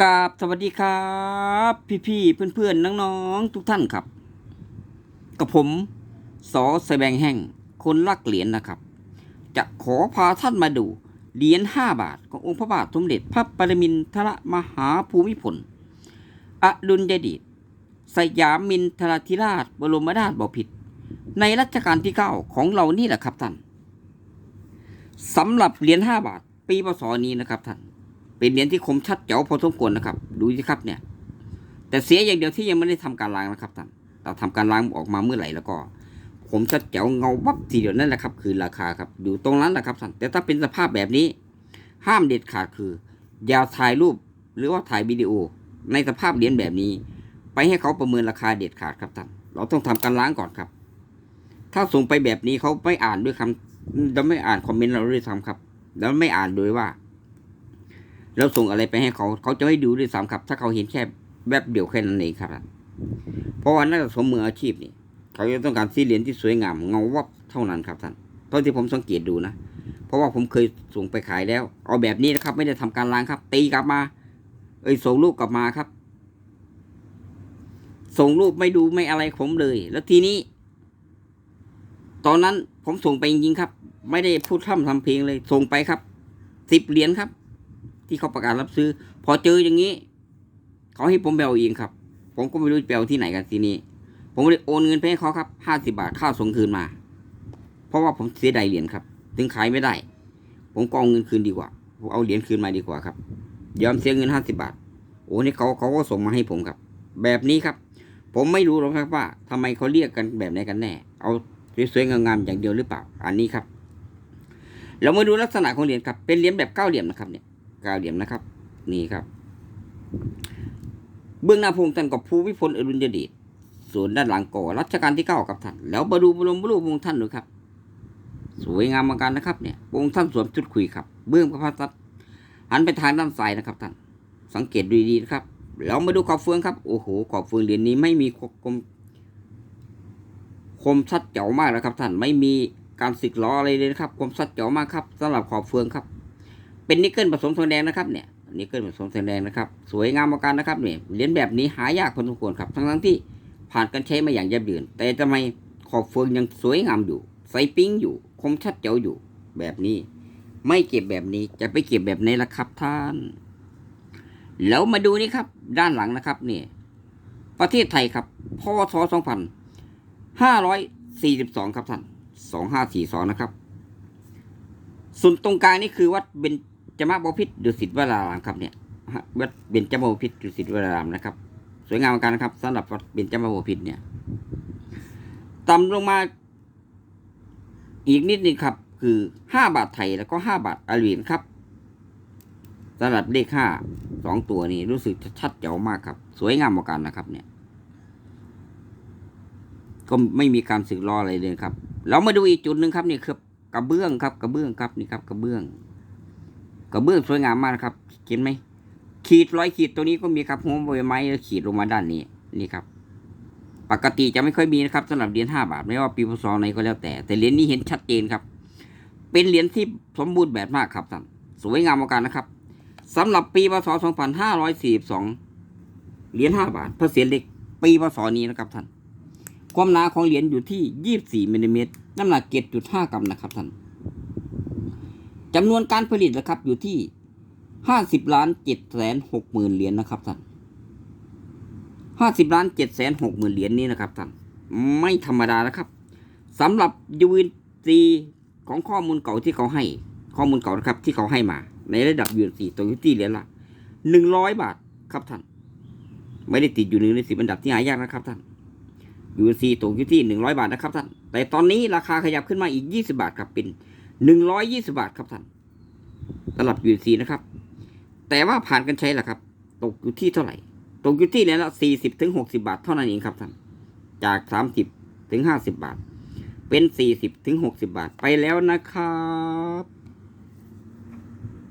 กราบสวัสดีครับ พี่ๆเพื่อนๆน้องๆทุกท่านครับ กับผมสอแบงแห่งคนรักเหรียญนะครับ จะขอพาท่านมาดูเหรียญห้าบาทขององค์พระบาทสมเด็จพระปรมินทรมหาภูมิพลอดุลยเดชสยามมินทรธิราชบรมนาถบพิตรในรัชกาลที่เก้าของเรานี่แหละครับท่านสำหรับเหรียญห้าบาท ปีพศนี้นะครับท่าน เป็นเหรียญที่คมชัดเจ๋วพอสมควรนะครับ ดูสิครับเนี่ย แต่เสียอย่างเดียวที่ยังไม่ได้ทำการล้างนะครับท่านเราทำการล้างออกมาเมื่อไหร่แล้วก็ผมชัดเจ๋วเงาวับทีเดียวนั่นแหละครับ คือราคาครับอยู่ตรงนั้นแหละครับท่านแต่ถ้าเป็นสภาพแบบนี้ ห้ามเด็ดขาดคือ อย่าถ่ายรูปหรือว่าถ่ายวิดีโอ ในสภาพเหรียญแบบนี้ ไปให้เขาประเมินราคาเด็ดขาดครับท่านเราต้องทำการล้างก่อนครับ ถ้าส่งไปแบบนี้เขาไม่อ่านด้วยคำเราไม่อ่านคอมเมนต์เราด้วยซ้ำครับ แล้วไม่อ่านโดยว่า เราส่งอะไรไปให้เขา เขาจะไม่ดูด้วยซ้ำครับ ถ้าเขาเห็นแค่แบบเดียวแค่นั้นเองครับ เพราะว่านักสะสมมืออาชีพนี่เขาจะต้องการสีเหรียญที่สวยงามเงาวับเท่านั้นครับท่านเท่าที่ผมสังเกตดูนะ เพราะว่าผมเคยส่งไปขายแล้ว เอาแบบนี้นะครับ ไม่ได้ทำการล้างครับ ตีกลับมา เอ้ยส่งรูปกลับมาครับ ส่งรูปไม่ดูไม่อะไรผมเลย แล้วทีนี้ ตอนนั้นผมส่งไปจริงๆครับ ไม่ได้พูดท่ำทำเพลงเลย ส่งไปครับสิบเหรียญครับ ที่เขาประกาศรับซื้อ พอเจออย่างนี้ เขาให้ผมแบลเองครับ ผมก็ไม่รู้จะแบลที่ไหนกันทีนี้ ผมเลยโอนเงินไปให้เขาครับห้าสิบาทค่าส่งคืนมา เพราะว่าผมเสียดายเหรียญครับ ถึงขายไม่ได้ ผมก็เอาเงินคืนดีกว่าผมเอาเหรียญคืนมาดีกว่าครับยอมเสียเงินห้าสิบาท โอ้นี่เขาเขาก็ส่งมาให้ผมครับ แบบนี้ครับ ผมไม่รู้หรอกครับว่าทำไมเขาเรียกกันแบบไหนกันแน่ เอาสวยๆงามๆอย่างเดียวหรือเปล่า อันนี้ครับ เรามาดูลักษณะของเหรียญครับ เป็นเหรียญแบบเก้าเหลี่ยมนะครับเนี่ย ก้าเหลี่ยมนะครับ นี่ครับ เบื้องหน้าพระองค์ท่านกับภูมิพลอดุลยเดชส่วนด้านหลังก่อรัชกาลที่เก้ากับท่าน แล้วมาดูบรมรูปองค์ท่านดูครับ สวยงามมือนกันนะครับเนี่ยองค์ท่านสวมชุดคุยครับ เบื้องพระพักตร์หันไปทางด้านซ้ายนะครับท่าน สังเกตดูดีๆนะครับ แล้วมาดูขอบเฟืองครับ โอ้โห ขอบเฟืองเหรียญนี้ไม่มีคมคมชัดเจ๋วมากนะครับท่าน ไม่มีการสึกล้ออะไรเลยนะครับ คมชัดเจ๋วมากครับสำหรับขอบเฟืองครับ เป็นนิกเกิลผสมทองแดงนะครับเนี่ยนิกเกิลผสมทองแดงนะครับ สวยงามมากนะครับเนี่ยเหรียญแบบนี้หายากพอสมควรครับ ทั้งทั้งที่ผ่านการใช้มาอย่างยับเยินแต่ทำไมขอบเฟืองยังสวยงามอยู่ใสปิ้งอยู่คมชัดเจ๋วอยู่แบบนี้ ไม่เก็บแบบนี้จะไปเก็บแบบไหนล่ะครับท่าน แล้วมาดูนี่ครับ ด้านหลังนะครับเนี่ยประเทศไทยครับพศสองพันห้าร้อยสี่สิบสองครับท่านสองห้าสี่สองนะครับส่วนตรงกลางนี่คือวัดเบญ จมาบพิตรดุสิตวรารามครับเนี่ยวัดเบญจมบพิตรดุสิตวรารามนะครับ สวยงามมือนกันนะครับสำหรับวัดเบญจมาบพิตรเนี่ย ต่ำลงมา อีกนิดนึงครับ คือห้าบาทไทยแล้วก็ห้าบาทอาเหรียญครับสำหรับเลขห้าสองตัวนี้รู้สึกจะชัดเจ๋วมากครับ สวยงามเหมือนกันนะครับ เนี่ย ก็ไม่มีการสึกล้ออะไรเลยครับ เรามาดูอีกจุดหนึ่งครับนี่คือกระเบื้องครับ กระเบื้องครับนี่ครับ กระเบื้อง กระเบื้องสวยงามมากนะครับเห็นไหมขีดร้อยขีดตัวนี้ก็มีครับหัวใบไม้ขีดลงมาด้านนี้นี่ครับ ปกติจะไม่ค่อยมีนะครับสำหรับเหรียญห้าบาทไม่ว่าปีพศไหนก็แล้วแต่ แต่เหรียญนี้เห็นชัดเจนครับ เป็นเหรียญที่สมบูรณ์แบบมากครับท่านสวยงามมากนะครับสำหรับปีพศ2542เหรียญห้าบาทพระเศียรเล็กปีพศนี้นะครับท่านความหนาของเหรียญอยู่ที่ 24มิลลิเมตรน้ำหนัก7.5กรัมนะครับท่าน จำนวนการผลิตนะครับอยู่ที่50ล้าน7แสน6หมื่นเหรียญนะครับท่าน50ล้าน7แสน6หมื่นเหรียญนี้นะครับท่านไม่ธรรมดานะครับสำหรับยูนซีของข้อมูลเก่าที่เขาให้ ข้อมูลเก่านะครับที่เขาให้มา ในระดับยูนซีตัวยูที่เหรียญละ100บาทครับท่านไม่ได้ติดอยู่หนึ่งในสิบอันดับที่หายากนะครับท่านยูนซีตกอยู่ที่หนึ่งร้อยบาทนะครับท่านแต่ตอนนี้ราคาขยับขึ้นมาอีกยี่สิบาทครับเป็น หนึ่งร้อยยี่สิบาทครับท่านตลับยูซีนะครับ แต่ว่าผ่านกันใช้ล่ะครับ ตกอยู่ที่เท่าไหร่ ตกอยู่ที่แล้วสี่สิบถึงหกสิบาทเท่านั้นเองครับท่าน จากสามสิบถึงห้าสิบาท เป็นสี่สิบถึงหกสิบาทไปแล้วนะครับ